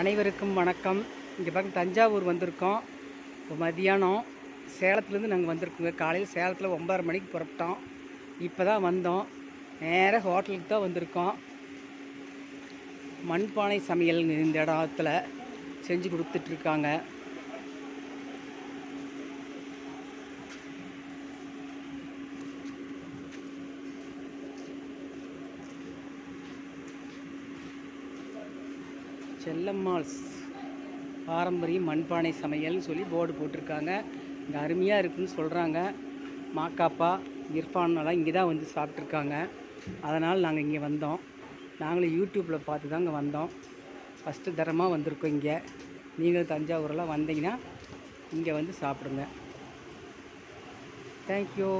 அனைவருக்கும் வணக்கம். இங்கே பாருங்க தஞ்சாவூர் வந்திருக்கோம். இப்போ மதியானம் சேலத்துலேருந்து நாங்கள் வந்திருக்கோங்க. காலையில் சேலத்தில் ஒன்பதரை மணிக்கு புறப்பட்டோம். இப்போ தான் வந்தோம். நேராக ஹோட்டலுக்கு தான் வந்திருக்கோம். மண்பானை சமையல் இந்த இடத்துல செஞ்சு கொடுத்துட்ருக்காங்க செல்லம்மாள்ஸ் பாரம்பரிய மண்பானை சமையல்னு சொல்லி போர்டு போட்டிருக்காங்க. இங்கே அருமையாக இருக்குன்னு சொல்கிறாங்க மாக்காப்பா இர்ஃபானெல்லாம் இங்கே தான் வந்து சாப்பிட்ருக்காங்க அதனால் நாங்கள் இங்கே வந்தோம். நாங்களும் யூடியூப்பில் பார்த்து தாங்க வந்தோம். ஃபஸ்ட்டு தரமாக வந்திருக்கோம் இங்கே. நீங்கள் தஞ்சாவூரெல்லாம் வந்தீங்கன்னா இங்கே வந்து சாப்பிடுங்க. தேங்க்யூ